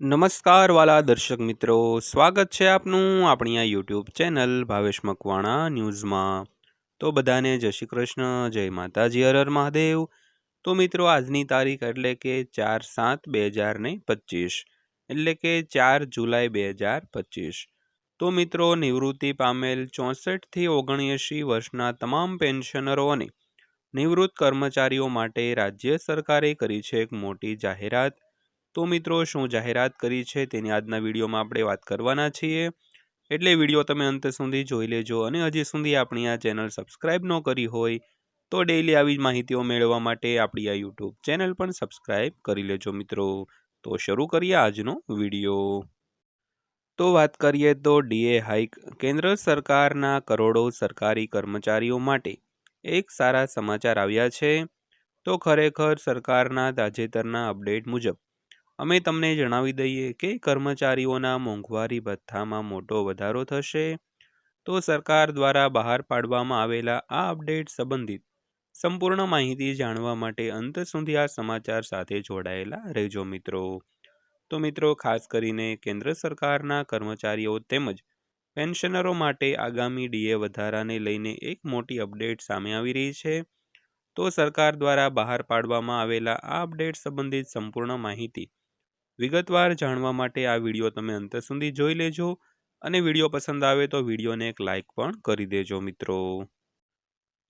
નમસ્કાર વાલા દર્શક મિત્રો. સ્વાગત છે આપનું આપણી આ યુટ્યુબ ચેનલ ભાવેશ મકવાણા ન્યૂઝમાં. તો બધાને જય શ્રી કૃષ્ણ, જય માતાજી, હર મહાદેવ. તો મિત્રો, આજની તારીખ એટલે કે ચાર સાત બે હજાર ને પચીસ. એટલે કે ચાર જુલાઈ બે હજાર પચીસ. તો મિત્રો, નિવૃત્તિ પામેલ ચોસઠથી ઓગણએંશી વર્ષના તમામ પેન્શનરો અને નિવૃત્ત કર્મચારીઓ માટે રાજ્ય સરકારે કરી છે એક મોટી જાહેરાત. તો મિત્રો, શું જાહેરાત કરી છે તેની આજના વિડીયોમાં આપણે વાત કરવાના છીએ. એટલે વીડિયો તમે અંત સુધી જોઈ લેજો અને હજી સુધી આપણી આ ચેનલ સબસ્ક્રાઈબ ન કરી હોય તો ડેઈલી આવી માહિતીઓ મેળવવા માટે આપણી આ યુટ્યુબ ચેનલ પણ સબસ્ક્રાઈબ કરી લેજો મિત્રો. તો શરૂ કરીએ આજનો વીડિયો. તો વાત કરીએ તો ડીએ હાઇક કેન્દ્ર સરકારના કરોડો સરકારી કર્મચારીઓ માટે એક સારા સમાચાર આવ્યા છે. તો ખરેખર સરકારના તાજેતરના અપડેટ મુજબ અમે તમને જણાવી દઈએ કે કર્મચારીઓના મોંઘવારી ભથ્થામાં મોટો વધારો થશે તો સરકાર દ્વારા બહાર પાડવામાં આવેલા આ અપડેટ સંબંધિત સંપૂર્ણ માહિતી જાણવા માટે અંત સુધી આ સમાચાર સાથે જોડાયેલા રહેજો મિત્રો. તો મિત્રો, ખાસ કરીને કેન્દ્ર સરકારના કર્મચારીઓ તેમજ પેન્શનરો માટે આગામી ડીએ વધારાને લઈને એક મોટી અપડેટ સામે આવી રહી છે. તો સરકાર દ્વારા બહાર પાડવામાં આવેલા આ અપડેટ સંબંધિત સંપૂર્ણ માહિતી વિગતવાર જાણવા માટે આ વીડિયો તમે અંત સુધી જોઈ લેજો અને વીડિયો પસંદ આવે તો વિડીયોને એક લાઇક પણ કરી દેજો મિત્રો.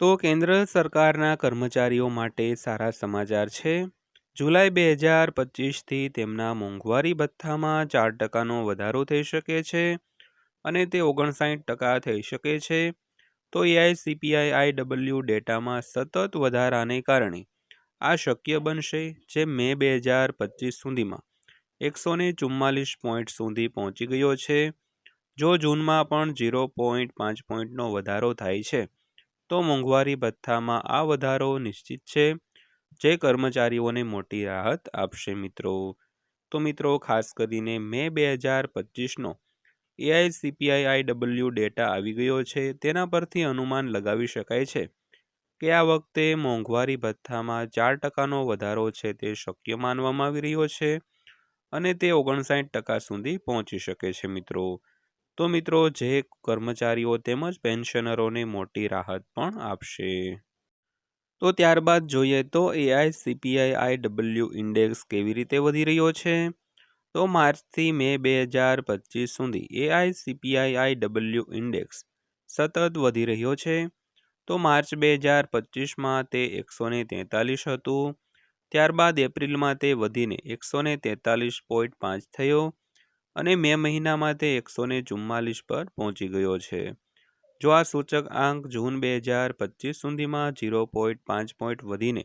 તો કેન્દ્ર સરકારના કર્મચારીઓ માટે સારા સમાચાર છે. જુલાઈ બે હજાર પચીસથી તેમના મોંઘવારી ભથ્થામાં ચાર ટકાનો વધારો થઈ શકે છે અને તે ઓગણસાઠ ટકા થઈ શકે છે. તો એઆઈસીપીઆઈ આઈડબલ્યુ ડેટામાં સતત વધારાને કારણે આ શક્ય બનશે, જે મે બે હજાર પચીસ સુધીમાં. એકસો ને ચુમ્માલીસ પોઈન્ટ સુધી પહોંચી ગયો છે. જો જૂનમાં પણ ઝીરો પોઈન્ટ પાંચ પોઈન્ટનો વધારો થાય છે, તો મોંઘવારી ભથ્થામાં આ વધારો નિશ્ચિત છે, જે કર્મચારીઓને મોટી રાહત આપશે મિત્રો. તો મિત્રો, ખાસ કરીને મે બે હજાર પચીસનો એઆઈસીપીઆઈ આઈડબલ્યુ ડેટા આવી ગયો છે, તેના પરથી અનુમાન લગાવી શકાય છે કે આ વખતે મોંઘવારી ભથ્થામાં ચાર ટકાનો વધારો છે તે શક્ય માનવામાં આવી રહ્યો છે. અને તે ઓગણસાઠ ટકા સુધી પહોંચી શકે છે મિત્રો. તો મિત્રો, જે કર્મચારીઓ તેમજ પેન્શનરોને મોટી રાહત પણ આપશે. તો ત્યારબાદ જોઈએ તો AI CPI I W index કેવી રીતે વધી રહ્યો છે? તો માર્ચથી મે બે હજાર પચીસ સુધી AI CPI I W index સતત વધી રહ્યો છે. તો માર્ચ બે હજાર પચીસમાં તે એકસો ને તેતાલીસ હતું. ત્યારબાદ એપ્રિલમાં તે વધીને એકસો ને તેતાલીસ પોઈન્ટ પાંચ થયો અને મે મહિનામાં તે એકસો ને ચુમ્માલીસ પર પહોંચી ગયો છે. જો આ સૂચક આંક જૂન બે હજાર પચીસ સુધીમાં ઝીરો પોઈન્ટ પાંચ પોઈન્ટ વધીને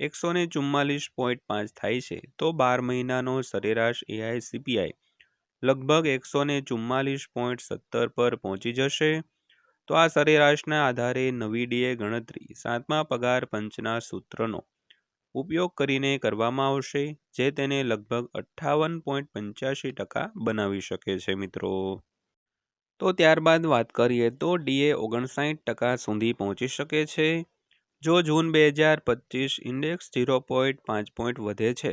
એકસો ને ચુમ્માલીસ પોઈન્ટ પાંચ થાય છે, તો બાર મહિનાનો સરેરાશ એઆઈ સીપીઆઈ લગભગ એકસો ને ચુમ્માલીસ પોઈન્ટ સત્તર પર પહોંચી જશે. તો આ સરેરાશના આધારે નવી ડીએ ગણતરી સાતમા પગાર પંચના સૂત્રનો ઉપયોગ કરીને કરવામાં આવશે, જે તેને લગભગ અઠ્ઠાવન પોઈન્ટ પંચ્યાસી ટકા બનાવી શકે છે, મિત્રો. તો ત્યારબાદ વાત કરીએ તો ડીએ ઓગણસાઠ ટકા સુધી પહોંચી શકે છે. જો જૂન બે હજાર પચીસ ઇન્ડેક્સ ઝીરો પોઈન્ટ પાંચ પોઈન્ટ વધે છે,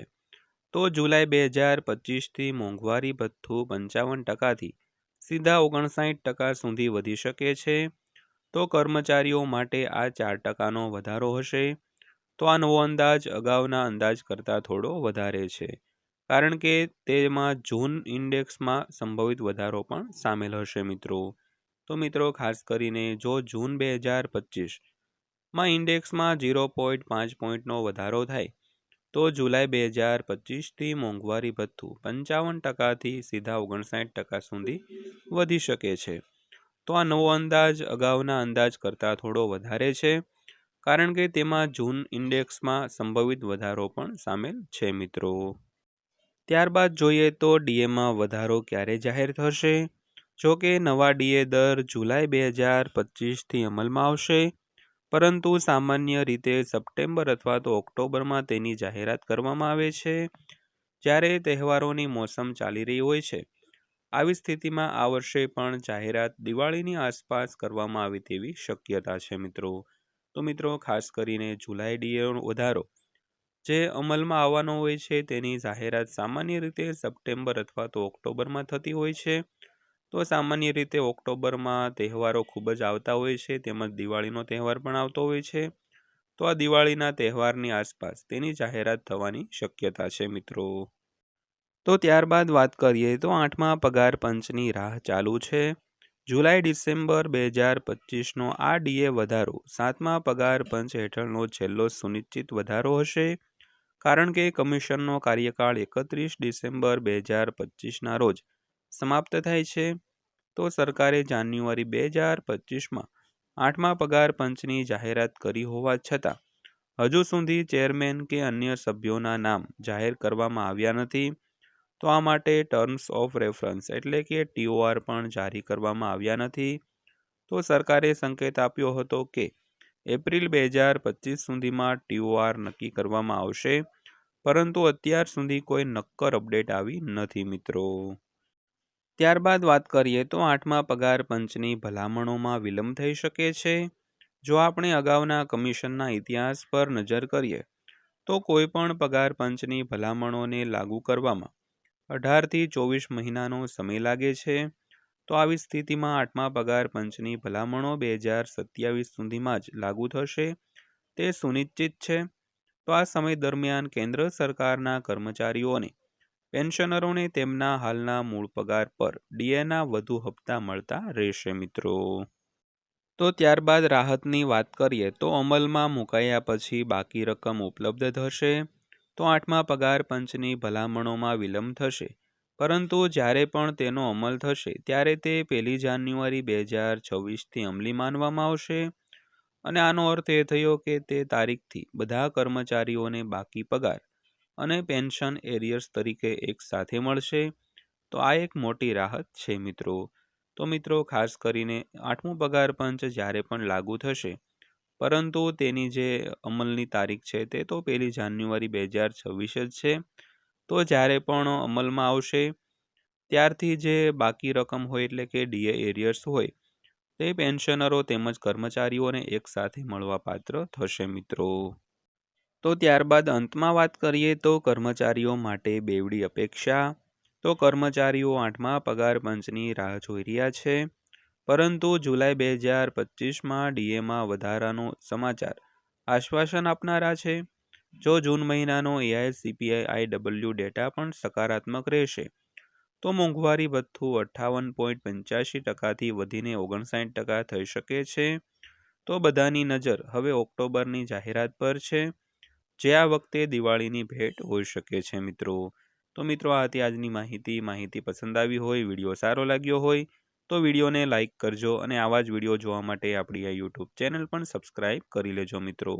તો જુલાઈ બે હજાર પચીસથી મોંઘવારી ભથ્થું પંચાવન ટકાથી સીધા ઓગણસાઠ ટકા સુધી વધી શકે છે. તો કર્મચારીઓ માટે આ ચાર ટકાનો વધારો હશે. તો આ નવો અંદાજ અગાઉના અંદાજ કરતાં થોડો વધારે છે. કારણ કે તેમાં જૂન ઇન્ડેક્સમાં સંભવિત વધારો પણ સામેલ હશે મિત્રો. તો મિત્રો, ખાસ કરીને જો જૂન બે હજાર પચીસમાં ઇન્ડેક્સમાં ઝીરો પોઈન્ટ પાંચ પોઈન્ટનો વધારો થાય, તો જુલાઈ બે હજાર પચીસથી મોંઘવારી ભથ્થું પંચાવન ટકાથી સીધા ઓગણસાઠ ટકા સુધી વધી શકે છે. તો આ નવો અંદાજ અગાઉના અંદાજ કરતાં થોડો વધારે છે. કારણ કે તેમાં જૂન ઇન્ડેક્સમાં સંભવિત વધારો પણ સામેલ છે મિત્રો. ત્યારબાદ જોઈએ તો ડીએમાં વધારો ક્યારે જાહેર થશે? જો કે નવા ડીએ દર જુલાઈ બે હજાર પચીસથી અમલમાં આવશે. પરંતુ સામાન્ય રીતે સપ્ટેમ્બર અથવા તો ઓક્ટોબરમાં તેની જાહેરાત કરવામાં આવે છે, જ્યારે તહેવારોની મોસમ ચાલી રહી હોય છે. આવી સ્થિતિમાં આ વર્ષે પણ જાહેરાત દિવાળીની આસપાસ કરવામાં આવે તેવી શક્યતા છે મિત્રો. તો મિત્રો ખાસ કરીને જુલાઈ ડીએનો વધારો, જે અમલમાં આવવાનો હોય છે તેની જાહેરાત સામાન્ય રીતે સપ્ટેમ્બર અથવા તો ઓક્ટોબરમાં થતી હોય છે. તો સામાન્ય રીતે ઓક્ટોબરમાં તહેવારો ખૂબ જ આવતા હોય છે, તેમજ દિવાળીનો તહેવાર પણ આવતો હોય છે. તો આ દિવાળીના તહેવારની આસપાસ તેની જાહેરાત થવાની શક્યતા છે મિત્રો. તો ત્યારબાદ વાત કરીએ તો આઠમા પગાર પંચની રાહ ચાલુ છે. જુલાઈ, ડિસેમ્બર બે હજાર પચીસનો આ ડીએ વધારો સાતમા પગાર પંચ હેઠળનો છેલ્લો સુનિશ્ચિત વધારો હશે. કારણ કે કમિશનનો કાર્યકાળ એકત્રીસ ડિસેમ્બર બે હજાર પચીસના રોજ સમાપ્ત થાય છે. તો સરકારે જાન્યુઆરી બે હજાર પચીસમાં આઠમા પગાર પંચની જાહેરાત કરી હોવા છતાં, હજુ સુધી ચેરમેન કે અન્ય સભ્યોના નામ જાહેર કરવામાં આવ્યા નથી. તો આ માટે ટર્મ્સ ઓફ રેફરન્સ એટલે કે ટીઓઆર પણ જારી કરવામાં આવ્યા નથી. તો સરકારે સંકેત આપ્યો હતો કે એપ્રિલ બે હજાર પચીસ સુધીમાં ટીઓઆર નક્કી કરવામાં આવશે, પરંતુ અત્યાર સુધી કોઈ નક્કર અપડેટ આવી નથી મિત્રો. ત્યારબાદ વાત કરીએ તો આઠમા પગાર પંચની ભલામણોમાં વિલંબ થઈ શકે છે. જો આપણે અગાઉના કમિશનના ઇતિહાસ પર નજર કરીએ, તો કોઈ પણ પગાર પંચની ભલામણોને લાગુ કરવામાં અઢારથી ચોવીસ મહિનાનો સમય લાગે છે. તો આવી સ્થિતિમાં આઠમા પગાર પંચની ભલામણો બે હજાર સત્યાવીસ સુધીમાં જ લાગુ થશે. તે સુનિશ્ચિત છે. તો આ સમય દરમિયાન કેન્દ્ર સરકારના કર્મચારીઓને, પેન્શનરોને તેમના હાલના મૂળ પગાર પર ડીએના વધુ હપ્તા મળતા રહેશે મિત્રો. તો ત્યારબાદ રાહતની વાત કરીએ તો અમલમાં મુકાયા પછી બાકી રકમ ઉપલબ્ધ થશે. તો આઠમા પગાર પંચની ભલામણોમાં વિલંબ થશે. પરંતુ જ્યારે પણ તેનો અમલ થશે, ત્યારે તે પહેલી જાન્યુઆરી બે હજાર છવ્વીસથી અમલી માનવામાં આવશે. અને આનો અર્થ એ થયો કે તે તારીખથી બધા કર્મચારીઓને બાકી પગાર અને પેન્શન એરિયર્સ તરીકે એક સાથે મળશે. તો આ એક મોટી રાહત છે મિત્રો. તો મિત્રો, ખાસ કરીને આઠમું પગાર પંચ જ્યારે પણ લાગુ થશે પરંતુ તેની જે અમલની તારીખ છે તે તો પહેલી જાન્યુઆરી બે હજાર છવ્વીસ જ છે. તો જ્યારે પણ અમલમાં આવશે, ત્યારથી જે બાકી રકમ હોય એટલે કે ડીએ એરિયર્સ હોય, તે પેન્શનરો તેમજ કર્મચારીઓને એકસાથે મળવાપાત્ર થશે મિત્રો. તો ત્યારબાદ અંતમાં વાત કરીએ તો કર્મચારીઓ માટે બેવડી અપેક્ષા. તો કર્મચારીઓ આઠમા પગાર પંચની રાહ જોઈ રહ્યા છે. પરંતુ જુલાઈ બે હજાર પચીસમાં ડીએમાં વધારાનો સમાચાર આશ્વાસન આપનારા છે. જો જૂન મહિનાનો એઆઈસીપીઆઈ આઈડબલ્યુ ડેટા પણ સકારાત્મક રહેશે, તો મોંઘવારી ભથ્થું અઠ્ઠાવન પોઈન્ટ પંચ્યાસી ટકાથી વધીને ઓગણસાઠ ટકા થઈ શકે છે. તો બધાની નજર હવે ઓક્ટોબરની જાહેરાત પર છે. જે આ વખતે દિવાળીની ભેટ હોઈ શકે છે મિત્રો. તો મિત્રો આ હતી આજની માહિતી માહિતી પસંદ આવી હોય, વીડિયો સારો લાગ્યો હોય તો વિડીયોને લાઇક કરજો અને આવા જ વીડિયો જોવા માટે આપણી આ યુટ્યુબ ચેનલ પણ સબસ્ક્રાઈબ કરી લેજો મિત્રો.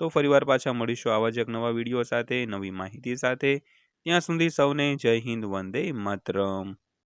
તો ફરીવાર પાછા મળીશું આવા જ એક નવા વીડિયો સાથે, નવી માહિતી સાથે. ત્યાં સુધી સૌને જય હિન્દ, વંદે માતરમ.